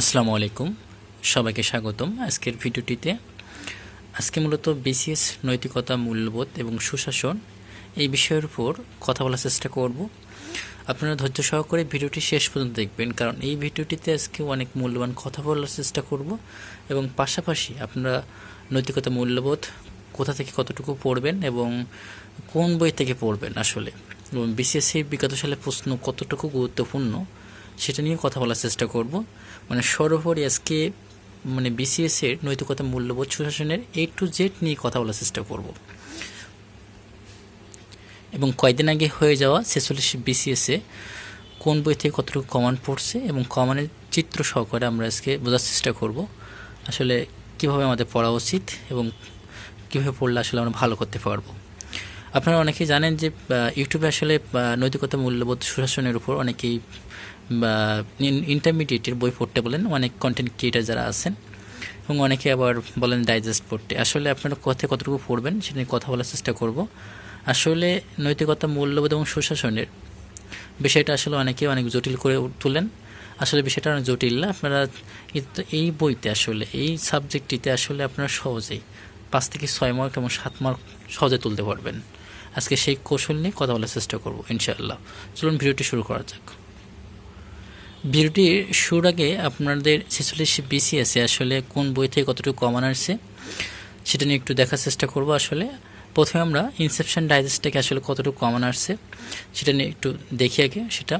আসসালামু আলাইকুম। সবাইকে স্বাগতম আজকের ভিডিওটিতে। আজকে মূলত বিসিএস নৈতিকতা মূল্যবোধ এবং সুশাসন এই বিষয়ের উপর কথা বলার চেষ্টা করব। আপনারা ধৈর্য সহকারে ভিডিওটি শেষ পর্যন্ত দেখবেন, কারণ এই ভিডিওটিতে আজকে অনেক মূল্যবান কথা বলার চেষ্টা করব এবং পাশাপাশি আপনারা নৈতিকতা মূল্যবোধ কোথা থেকে কতটুকু পড়বেন এবং কোন বই থেকে পড়বেন আসলে? এবং বিসিএসসি বিগত সালে প্রশ্ন কতটুকু গুরুত্বপূর্ণ সেটা নিয়ে কথা বলার চেষ্টা করব। মানে সর্বোপরি আজকে মানে বিসিএস এর নৈতিকতা মূল্যবোধ সুশাসনের এ টু জেড নিয়ে কথা বলার চেষ্টা করব। এবং কয়েকদিন আগে হয়ে যাওয়া ছেচল্লিশ বিসিএসে কোন বই থেকে কতটুকু কমান পড়ছে এবং কমানের চিত্র সহকারে আমরা আজকে বোঝার চেষ্টা করব। আসলে কীভাবে আমাদের পড়া উচিত এবং কীভাবে পড়লে আসলে আমরা ভালো করতে পারব। আপনারা অনেকেই জানেন যে ইউটিউবে আসলে নৈতিকতা মূল্যবোধ সুশাসনের উপর অনেকেই ইন্টারমিডিয়েটের বই পড়তে বলেন, অনেক কন্টেন্ট ক্রিয়েটার যারা আছেন এবং অনেকে আবার বলেন ডাইজেস্ট পড়তে। আসলে আপনারা কোথায় কতটুকু পড়বেন সেটা নিয়ে কথা বলার চেষ্টা করব। আসলে নৈতিকতা, মূল্যবোধ এবং সুশাসনের বিষয়টা আসলে অনেকে অনেক জটিল করে তুলেন। আসলে বিষয়টা অনেক জটিল না। আপনারা এই বইতে আসলে, এই সাবজেক্টটিতে আসলে আপনারা সহজেই পাঁচ থেকে ছয় মার্ক এবং সাত মার্ক সহজে তুলতে পারবেন। আজকে সেই কৌশল নিয়ে কথা বলার চেষ্টা করব, ইনশাআল্লাহ। চলুন ভিডিওটি শুরু করা যাক। ভিডিওটির শুরুর আগে আপনাদের ছেচল্লিশ বিসি আছে, আসলে কোন বই থেকে কতটুকু কমান আসছে সেটা নিয়ে একটু দেখার চেষ্টা করব আসলে। প্রথমে আমরা ইনসেপশন ডাইজেস্ট থেকে আসলে কতটুকু কমান আসছে সেটা নিয়ে একটু দেখি আগে সেটা।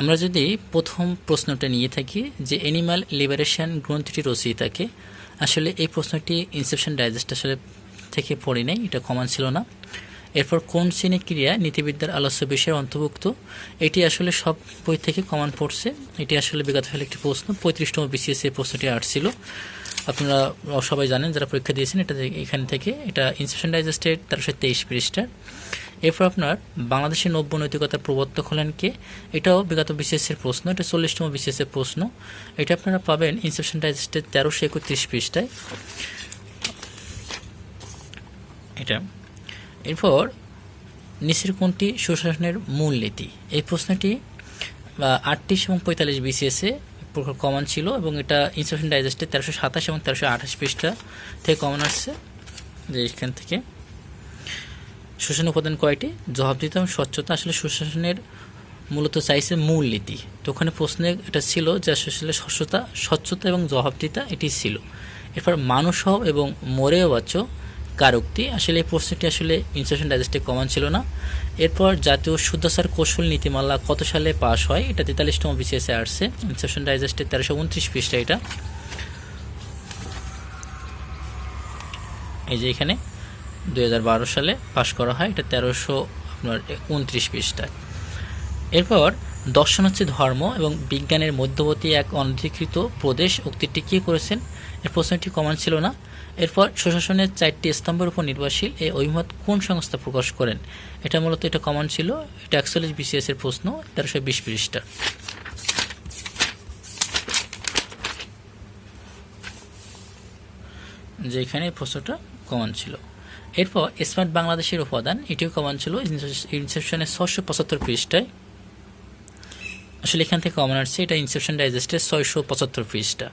আমরা যদি প্রথম প্রশ্নটা নিয়ে থাকি যে অ্যানিমাল লিবারেশন গ্রন্থটি রচয়িতাকে আসলে এই প্রশ্নটি ইনসেপশন ডাইজেস্ট আসলে থেকে পড়ি নাই, এটা কমান ছিল না। এরপর কোন শ্রেণি ক্রিয়া নীতিবিদ্যার আলোচ্য বিষয়ের অন্তর্ভুক্ত? এটি আসলে সব বই থেকে কমান পড়ছে। এটি আসলে বিগত সালে একটি প্রশ্ন। পঁয়ত্রিশতম বিসিএস এই প্রশ্নটি আসছিল। আপনারা সবাই জানেন যারা পরীক্ষা দিয়েছেন, এটা এখান থেকে এটা ইনসেপশন ডাইজেস্টের তেরোশো তেইশ পৃষ্ঠার এরপর আপনার বাংলাদেশের নব্য নৈতিকতার প্রবর্তক হলেন কে? এটাও বিগত এর প্রশ্ন। এটা চল্লিশতম এর প্রশ্ন। এটা আপনারা পাবেন ইনসেপশন ডাইজেস্টের তেরোশো একত্রিশ পৃষ্ঠায়। এটা এরপর নিচের কোনটি? সুশাসনের মূলনীতি এই প্রশ্নটি আটত্রিশ এবং পঁয়তাল্লিশ বিসিএসে কমন ছিল এবং এটা ইনসেপশন ডাইজেস্টে তেরোশো সাতাশ এবং তেরোশো আঠাশ পৃষ্ঠা থেকে কমন আসছে। যে এখান থেকে। শোষণ উপাদান কয়টি? জবাবদিহিতা এবং স্বচ্ছতা আসলে সুশাসনের মূলত চাইছে মূল নীতি। তো ওখানে প্রশ্নে এটা ছিল যে আসলে স্বচ্ছতা স্বচ্ছতা এবং জবাবদিহিতা এটি ছিল। এরপর মানুষ হও এবং মরেও বাঁচো কারকটি, আসলে এই প্রশ্নটি আসলে ইনসেপশন ডাইজেস্টে কমন ছিল না। এরপর জাতীয় শুদ্ধাচার কৌশল নীতিমালা কত সালে পাস হয়? এটা তেতাল্লিশতম বিসিএসে আসছে। ইনসেপশন ডাইজেস্টে তেরোশো উনত্রিশ পৃষ্ঠা এটা। এই যে এখানে দু হাজার বারো সালে পাশ করা হয়। এটা তেরোশো আপনার উনত্রিশ পৃষ্ঠায়। এরপর দর্শন হচ্ছে ধর্ম এবং বিজ্ঞানের মধ্যবর্তী এক অনধিকৃত প্রদেশ উক্তিটি কী করেছেন? এর প্রশ্নটি কমন ছিল না। এরপর সুশাসনের চারটি স্তম্ভের উপর নির্ভরশীল এই অভিমত কোন সংস্থা প্রকাশ করেন? এটা মূলত এটা কমন ছিল। এটা একচল্লিশ বিসিএস এর প্রশ্ন, তেরোশো বিশ পৃষ্ঠা। যে এখানে প্রশ্নটা কমন ছিল। এরপর স্মার্ট বাংলাদেশের উপাদান, এটিও কমন ছিল। ইনসেপশনের ছশো পঁচাত্তর পৃষ্ঠায়। আসলে এখান থেকে কমন আসছে, এটা ইনসেপশন ডাইজেস্টের ছয়শো পঁচাত্তর পৃষ্ঠা।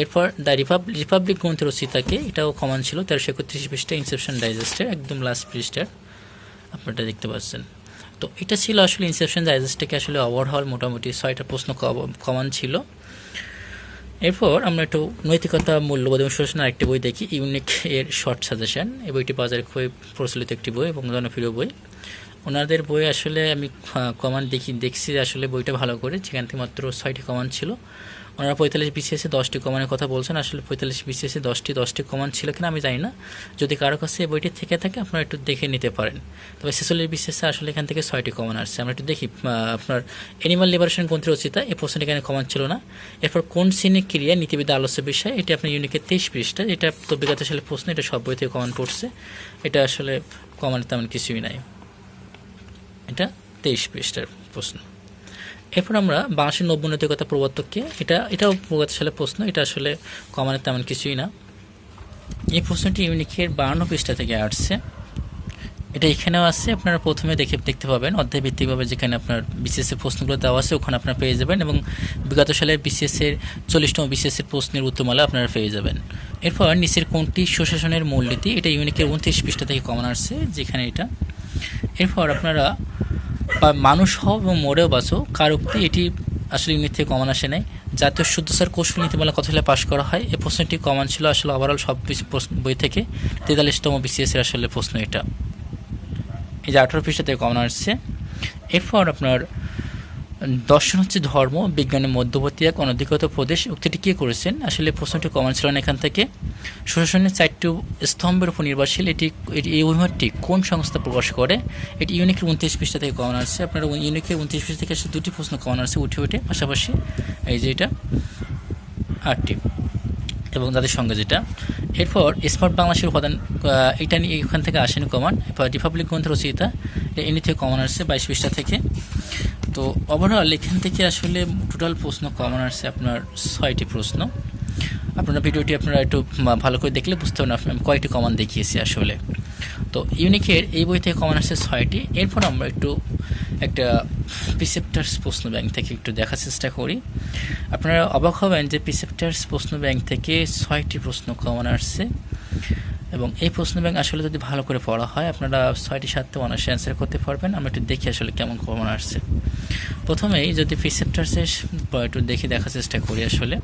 এরপর দ্য রিপাবলিক রিপাবলিক গ্রন্থের রচিতাকে, এটাও কমন ছিল, তেরোশো একত্রিশ পৃষ্ঠা ইনসেপশন ডাইজেস্টের একদম লাস্ট পৃষ্ঠার। আপনারা দেখতে পাচ্ছেন। তো এটা ছিল আসলে ইনসেপশন ডাইজেস্টটাকে আসলে ওভারঅল মোটামুটি ছয়টা প্রশ্ন কমন ছিল। এরপর আমরা একটু নৈতিকতা মূল্যবোধ এবং শোষণ আরেকটি বই দেখি ইউনিক এর শর্ট সাজেশন এই বইটি বাজারে খুবই প্রচলিত একটি বই এবং জনপ্রিয় বই। ওনাদের বই আসলে আমি কমান দেখি দেখছি আসলে বইটা ভালো করে। যেখান থেকে মাত্র ছয়টি কমান ছিল। ওনারা পঁয়তাল্লিশ বিসিএসে দশটি কমানের কথা বলছেন। আসলে পঁয়তাল্লিশ বিসিএসে দশটি দশটি কমান ছিল কিনা আমি জানি না। যদি কারও কাছে এই বইটি থেকে থাকে, আপনারা একটু দেখে নিতে পারেন। তবে ছেচল্লিশ বিসিএসে আসলে এখান থেকে ছয়টি কমান আসছে। আমরা একটু দেখি আপনার অ্যানিমাল লিবারেশন গ্রন্থের রচিতা এই প্রশ্নটি এখানে কমান ছিল না। এরপর কোন শ্রেণি ক্রিয়া, নীতিবিদ্যা, আলোচ্য বিষয়? এটা আপনার ইউনিকের তেইশ পৃষ্ঠা। এটা তো বিগত সালে প্রশ্ন, এটা সব বই থেকে কমান পড়ছে। এটা আসলে কমানের তেমন কিছুই নাই। এটা তেইশ পৃষ্ঠার প্রশ্ন। এরপর আমরা বাংলাদেশের নব্য নৈতিকতা প্রবর্তককে, এটা, এটাও প্রগত প্রশ্ন, এটা আসলে কমানের তেমন কিছুই না। এই প্রশ্নটি ইউনিকের বাহান্ন পৃষ্ঠা থেকে আসছে। এটা এখানেও আছে, আপনারা প্রথমে দেখে দেখতে পাবেন, অধ্যায় ভিত্তিকভাবে যেখানে আপনার বিসিএস এর প্রশ্নগুলো দেওয়া আছে, ওখানে আপনারা পেয়ে যাবেন এবং বিগত সালের বিসিএস এর চল্লিশতম বিসিএস এর প্রশ্নের উত্তরমালা আপনারা পেয়ে যাবেন। এরপর নিচের কোনটি সুশাসনের মূলনীতি, এটা ইউনিকের উনত্রিশ পৃষ্ঠা থেকে কমন আসছে, যেখানে এটা। এরপর আপনারা মানুষ হও এবং মরেও বাঁচো, কার উক্তি এটি আসলে ইউনিট থেকে কমন আসে নাই। জাতীয় শুদ্ধসার কৌশল নীতিমালা কত সালে পাশ করা হয়। এই প্রশ্নটি কমন ছিল আসলে ওভারঅল সব বই থেকে। তেতাল্লিশতম বিসিএস এর আসলে প্রশ্ন এটা। এই যে আঠারো পৃষ্ঠা থেকে কমন আসছে। এরপর আপনার, দর্শন হচ্ছে ধর্ম বিজ্ঞানের মধ্যবর্তী এক অনধিকৃত প্রদেশ। উক্তিটি কে করেছেন? আসলে প্রশ্নটি কমন ছিল না এখান থেকে। সুশাসনের চারটি স্তম্ভের উপর নির্ভরশীল। এটি এই অভিমতটি কোন সংস্থা প্রকাশ করে? এটি ইউনিকের উনত্রিশ পৃষ্ঠা থেকে কমন আসছে আপনারা ইউনিকের উনত্রিশ পৃষ্ঠা থেকে আসলে দুটি প্রশ্ন কমন আসছে উঠে উঠে। পাশাপাশি এই যে এটা, আটটি, এবং তাদের সঙ্গে যেটা। এরপর স্মার্ট বাংলাদেশের উপাদান এটা নিয়ে এখান থেকে আসেনি কমান। এরপর রিপাবলিক গ্রন্থ রচয়িতা এটা এমনি থেকে কমন আসছে বাইশ পৃষ্ঠা থেকে। তো ওভারঅল এখান থেকে আসলে টোটাল প্রশ্ন কমন আসছে আপনার ছয়টি প্রশ্ন। আপনারা ভিডিওটি আপনারা একটু ভালো করে দেখলে বুঝতে পারবেন আমি কয়েকটি কমান দেখিয়েছি আসলে। তো ইউনিকের এই বই থেকে কমান আসছে ছয়টি। এরপর আমরা একটু একটা প্রিসেপ্টার্স প্রশ্ন ব্যাংক থেকে একটু দেখার চেষ্টা করি। আপনারা অবাক হবেন যে প্রিসেপ্টার্স প্রশ্ন ব্যাংক থেকে ছয়টি প্রশ্ন কমান আসছে। এবং এই প্রশ্ন ব্যাংক আসলে যদি ভালো করে পড়া হয়, আপনারা ছয়টি, সাতটা অনার্সে অ্যান্সার করতে পারবেন। আমরা একটু দেখি আসলে কেমন কমন আসছে। প্রথমেই যদি প্রিসেপ্টার্সের একটু দেখে দেখার চেষ্টা করি আসলে।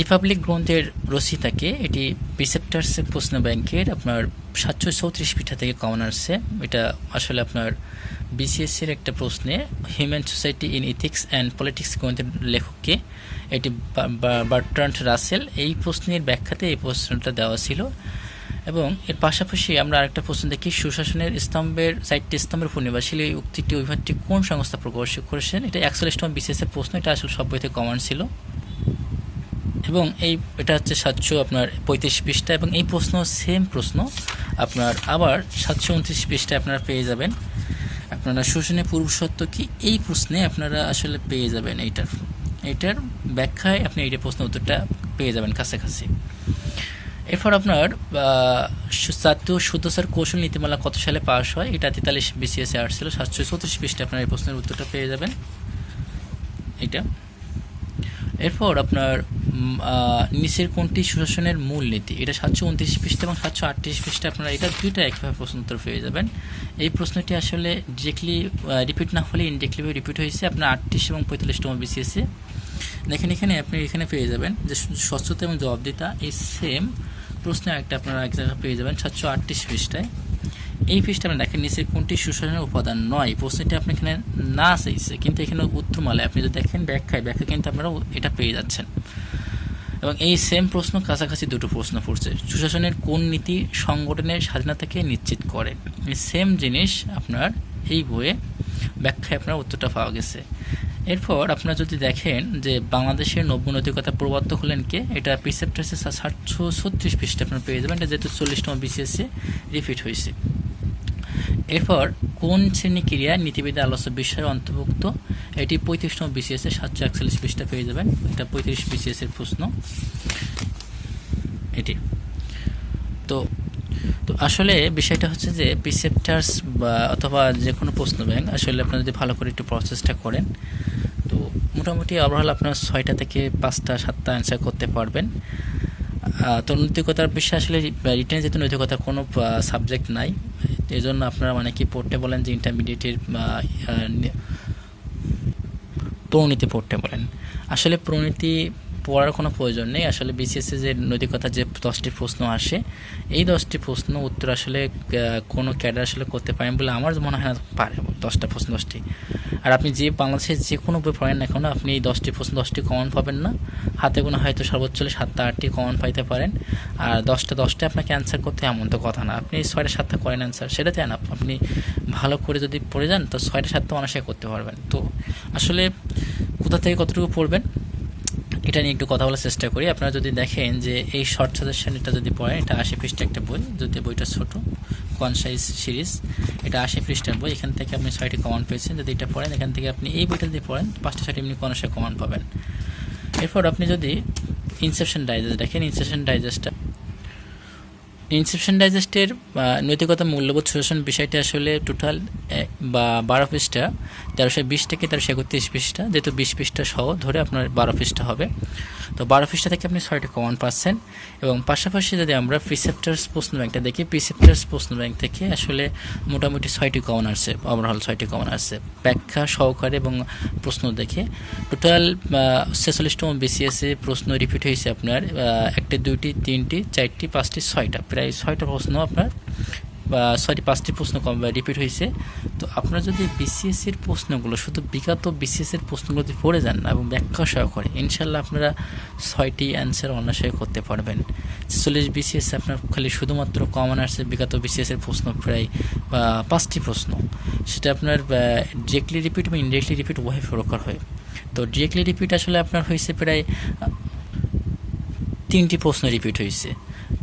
রিপাবলিক গ্রন্থের রচিতাকে এটি প্রিসেপ্টার্স প্রশ্ন ব্যাংকের আপনার সাতশো চৌত্রিশ পিঠা থেকে কমন আসছে। এটা আসলে আপনার বিসিএসসির একটা প্রশ্নে human society in ethics and politics গ্রন্থের লেখককে, এটি বার্ট্রান্ট রাসেল এই প্রশ্নের ব্যাখ্যাতে এই প্রশ্নটা দেওয়া ছিল। এবং এর পাশাপাশি আমরা আরেকটা প্রশ্ন দেখি, সুশাসনের স্তম্ভের চারটি স্তম্ভের উপর এই উক্তিটি অভিভাবটি কোন সংস্থা প্রকাশ করেছেন? এটা একচল্লিশতম বিসিএসের প্রশ্ন, এটা আসলে সব বইতে কমন ছিল। এবং এই, এটা হচ্ছে সাতশো আপনার পঁয়ত্রিশ পৃষ্ঠা এবং এই প্রশ্ন সেম প্রশ্ন। আপনার আবার সাতশো উনত্রিশ পৃষ্ঠায় আপনারা পেয়ে যাবেন। আপনারা শোষণের পূর্বশর্ত কি? এই প্রশ্নে আপনারা আসলে পেয়ে যাবেন এইটার। এইটার ব্যাখ্যায় আপনি এইটা প্রশ্ন উত্তরটা পেয়ে যাবেন কাছাকাছি। এরপর আপনার জাতীয় শুদ্ধসার কৌশল নীতিমালা কত সালে পাশ হয়? এটা তেতাল্লিশ বিসিএস আসছিল। সাতশো চৌত্রিশ পৃষ্ঠায় আপনার এই প্রশ্নের উত্তরটা পেয়ে যাবেন। এটা এরপর আপনার নিচের কোনটি সুশাসনের মূল নীতি? এটা সাতশো উনত্রিশ পৃষ্ঠা এবং সাতশো আটত্রিশ পৃষ্ঠা আপনারা এটা দুইটা একইভাবে প্রশ্ন উত্তর পেয়ে যাবেন। এই প্রশ্নটি আসলে ডিরেক্টলি রিপিট না হলে ইনডিরেক্টলি রিপিট হয়েছে। আপনার আটত্রিশ এবং পঁয়তাল্লিশতম বিসিএসে দেখেন এখানে আপনি এখানে পেয়ে যাবেন যে স্বচ্ছতা এবং জবাবদিতা এই সেম প্রশ্ন একটা আপনারা এক জায়গায় পেয়ে যাবেন সাতশো আটত্রিশ পৃষ্ঠায়। এই পৃষ্ঠা আপনি দেখেন, নিচের কোনটি সুশাসনের উপাদান নয়। প্রশ্নটি আপনি এখানে না চাইছে, কিন্তু এখানে উত্তরমালায় আপনি যদি দেখেন ব্যাখ্যায় ব্যাখ্যা কিন্তু আপনারা এটা পেয়ে যাচ্ছেন। এবং এই সেম প্রশ্ন কাছাকাছি দুটো প্রশ্ন পড়ছে সুশাসনের কোন নীতি সংগঠনের স্বাধীনতাকে নিশ্চিত করে? সেম জিনিস আপনার এই বইয়ে ব্যাখ্যায় আপনার উত্তরটা পাওয়া গেছে। এরপর আপনারা যদি দেখেন যে বাংলাদেশের নব্য নৈতিকতা প্রবর্তক হলেন কে, এটা প্রিসেপ্টার্সে সাতশো ছত্রিশ পৃষ্ঠা আপনারা পেয়ে যাবেন। এটা যেহেতু চল্লিশতম বিসিএসে রিপিট হয়েছে। এরপর কোন শ্রেণি ক্রিয়া নীতিবিদে আলোচ্য বিষয়ের অন্তর্ভুক্ত? এটি পঁয়ত্রিশতম বিসিএস এর সাতশো একচল্লিশ পৃষ্ঠা পেয়ে যাবেন। এটা পঁয়ত্রিশ বিসিএস এর প্রশ্ন। এটি। তো তো আসলে বিষয়টা হচ্ছে যে প্রিসেপ্টার্স বা অথবা যে কোনো প্রশ্ন ব্যাংক আসলে আপনারা যদি ভালো করে একটু প্রসেসটা করেন, তো মোটামুটি ওভারঅল আপনার ছয়টা থেকে পাঁচটা, সাতটা অ্যান্সার করতে পারবেন। তো নৈতিকতার বিষয়ে আসলে রিটেন যেহেতু নৈতিকতার কোনো সাবজেক্ট নাই এই জন্য আপনারা অনেকে পড়তে বলেন যে ইন্টারমিডিয়েটের প্রণীতি পড়তে বলেন। আসলে প্রণীতি পড়ার কোনো প্রয়োজন নেই। আসলে বিসিএসে যে নৈতিকতা যে দশটি প্রশ্ন আসে, এই দশটি প্রশ্ন উত্তর আসলে কোনো ক্যাডার আসলে করতে পারেন বলে আমার মনে হয় না, পারে দশটা প্রশ্ন, দশটি। আর আপনি যে বাংলাদেশের যে কোনো বই পড়েন না কেন, আপনি এই দশটি প্রশ্ন, দশটি কমন পাবেন না। হাতে কোনো হয়তো সর্বোচ্চ সাতটা, আটটি কমন পাইতে পারেন। আর দশটা দশটা আপনাকে অ্যান্সার করতে এমন তো কথা না। আপনি ছয়টা, সাতটা করেন অ্যান্সার সেটা চান আপনি ভালো করে যদি পড়ে যান, তো ছয়টা, সাতটা অনায়াসে করতে পারবেন। তো আসলে কোথা থেকে কতটুকু পড়বেন? এটা নিয়ে একটু কথা বলার চেষ্টা করি। আপনারা যদি দেখেন যে এই শর্ট সাজেশন এটা যদি পড়েন, এটা আশি পৃষ্ঠা একটা বই যদি বইটা ছোট কন সাইজ সিরিজ, এটা আশি পৃষ্ঠার বই। এখান থেকে আপনি ছয়টি কমান্ড পেয়েছেন, যদি এটা পড়েন, এখান থেকে আপনি এই বইটা যদি পড়েন, পাঁচটা ছয়টি এমনি কনসায় কমান্ড পাবেন। এরপর আপনি যদি ইনসেপশন ডাইজেস্ট দেখেন ইনসেপশন ডাইজেস্টটা ইনসেপশন ডাইজেস্টের নৈতিকতা মূল্যবোধ শোষণ বিষয়টি আসলে টোটাল বা বারো পৃষ্ঠা তেরোশো বিশ থেকে তেরোশো একত্রিশ পৃষ্ঠা, যেহেতু বিশ পৃষ্ঠা সহ ধরে আপনার বারো পৃষ্ঠা হবে। তো বারো পৃষ্ঠা থেকে আপনি ছয়টি কমন পাচ্ছেন এবং পাশাপাশি যদি আমরা প্রিসেপ্টার্স প্রশ্ন ব্যাংকটা দেখি প্রিসেপ্টার্স প্রশ্ন ব্যাংক থেকে আসলে মোটামুটি ছয়টি কমন আসছে ওভারঅল ছয়টি কমন আসছে। ব্যাখ্যা সহকারে এবং প্রশ্ন দেখে। টোটাল ছেচল্লিশতম বিসিএসে প্রশ্ন রিপিট হয়েছে আপনার একটি, দুইটি, তিনটি, চারটি, পাঁচটি, ছয়টা। প্রায় ছয়টা প্রশ্ন আপনার, বা সরি পাঁচটি প্রশ্ন কম রিপিট হয়েছে। তো আপনারা যদি বিসিএসসির প্রশ্নগুলো, শুধু বিগত বিসিএসের প্রশ্নগুলো যদি পড়ে যান এবং ব্যাখ্যা সহকারে ইনশাল্লাহ আপনারা ছয়টি অ্যান্সার অনায়াসে করতে পারবেন। ছেচল্লিশ বিসিএস আপনার খালি শুধুমাত্র কমন আসছে বিগত বিসিএসের প্রশ্ন প্রায়, বা পাঁচটি প্রশ্ন, সেটা আপনার ডিরেক্টলি রিপিট বা ইনডিরেক্টলি রিপিট উভয় প্রকার হয়। তো ডিরেক্টলি রিপিট আসলে আপনার হয়েছে প্রায়, তিনটি প্রশ্ন রিপিট হয়েছে।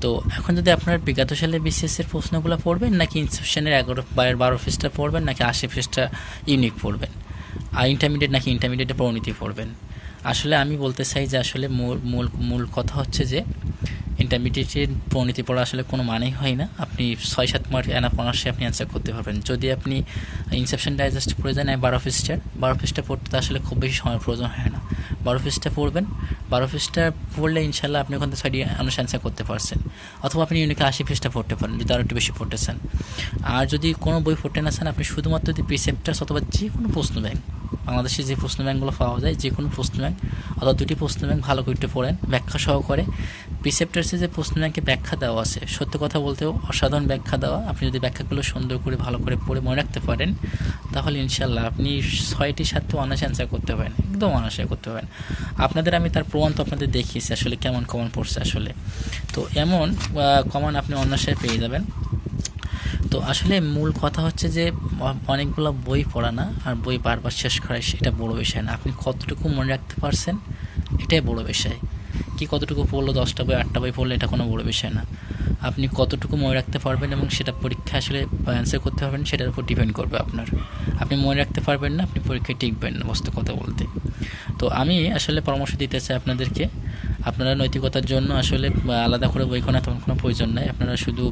তো এখন যদি আপনার বিগত সালে বিসিএসের প্রশ্নগুলো পড়বেন, নাকি ইনসেপশনের এগারো বাইরের বারো পৃষ্ঠা পড়বেন, নাকি আশি পৃষ্ঠা ইউনিক পড়বেন? আর ইন্টারমিডিয়েট নাকি ইন্টারমিডিয়েটে পরিণতি পড়বেন? আসলে আমি বলতে চাই যে আসলে মূল মূল মূল কথা হচ্ছে যে ইন্টারমিডিয়েটের পরিণতি পড়া আসলে কোনো মানেই হয় না। আপনি ছয়, সাত মার্ক এনাফ অনার্সে আপনি অ্যান্সার করতে পারবেন। যদি আপনি ইনসেপশন ডাইজেস্ট পড়ে যান বারো পৃষ্ঠার বারো পৃষ্ঠা পড়তে আসলে খুব বেশি সময় প্রয়োজন হয় না। বারো পৃষ্ঠা পড়বেন বারো পৃষ্ঠা পড়লে ইনশাল্লাহ আপনি ওখান থেকে ছয়টি অনার্স অ্যান্সার করতে পারছেন। অথবা আপনি ইউনিকে আশি পৃষ্ঠা পড়তে পারেন, যদি আরও একটু বেশি পড়তে চান আর যদি কোনো বই পড়তে না চান, আপনি শুধুমাত্র যদি প্রিসেপ্টার্স অথবা যে কোনো প্রশ্ন ব্যাংক বাংলাদেশে যে প্রশ্ন ব্যাংকগুলো পাওয়া যায়, যে কোনো প্রশ্ন ব্যাংক অথবা দুটি প্রশ্ন ব্যাংক ভালো করে একটু পড়েন, ব্যাখ্যা সহকারে। প্রিসেপ্টার্সে যে প্রশ্ন ব্যাংকে ব্যাখ্যা দেওয়া আছে, সত্য কথা বলতেও অসাধারণ ব্যাখ্যা দেওয়া। আপনি যদি ব্যাখ্যাগুলো সুন্দর করে, ভালো করে পড়ে মনে রাখতে পারেন, তাহলে ইনশাল্লাহ আপনি ছয়টি সাথে অনায়াসে অ্যান্সার করতে পারেন, একদম অনায়াসে করতে পারেন। আপনাদের আমি তার প্রমাণ তো আপনাদের দেখিয়েছি, আসলে কেমন কমন পড়ছে আসলে। তো এমন কমন আপনি অনায়াসে পেয়ে যাবেন। তো আসলে মূল কথা হচ্ছে যে, অনেকগুলো বই পড়া না, আর বই বারবার শেষ করা সেটা বড় বিষয় না। আপনি কতটুকু মনে রাখতে পারছেন, এটাই বড় বিষয়। কি কতটুকু পড়ল, দশটা বই, আটটা বই পড়ল, এটা কোনো বড় বিষয় না। আপনি কতটুকু মনে রাখতে পারবেন এবং সেটা পরীক্ষা আসলে অ্যান্সার করতে পারবেন, সেটার উপর ডিপেন্ড করবে আপনার। আপনি মনে রাখতে পারবেন না, আপনি পরীক্ষায় টিকবেন না বস্তু কথা বলতে। তো আমি আসলে পরামর্শ দিতে চাই আপনাদেরকে। আপনারা নৈতিকতার জন্য আসলে আলাদা করে বই তেমন কোনো প্রয়োজন নেই। আপনারা শুধু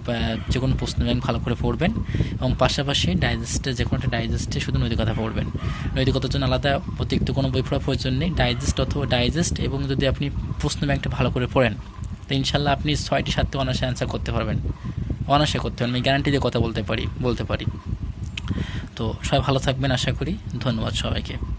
যে কোনো প্রশ্ন ব্যাংক ভালো করে পড়বেন এবং পাশাপাশি ডাইজেস্টে যে কোনো একটা ডাইজেস্টে শুধু নৈতিকতা পড়বেন। নৈতিকতার জন্য আলাদা অতিরিক্ত কোনো বই পড়ার প্রয়োজন নেই। ডাইজেস্ট অথবা ডাইজেস্ট এবং যদি আপনি প্রশ্ন ব্যাংকটা ভালো করে পড়েন তো ইনশাল্লাহ আপনি ছয়টি, সাতটি অনার্সে অ্যান্সার করতে পারবেন। অনার্সে করতে পারবেন, আমি গ্যারান্টি দিয়ে কথা বলতে পারি বলতে পারি। তো সবাই ভালো থাকবেন, আশা করি। ধন্যবাদ সবাইকে।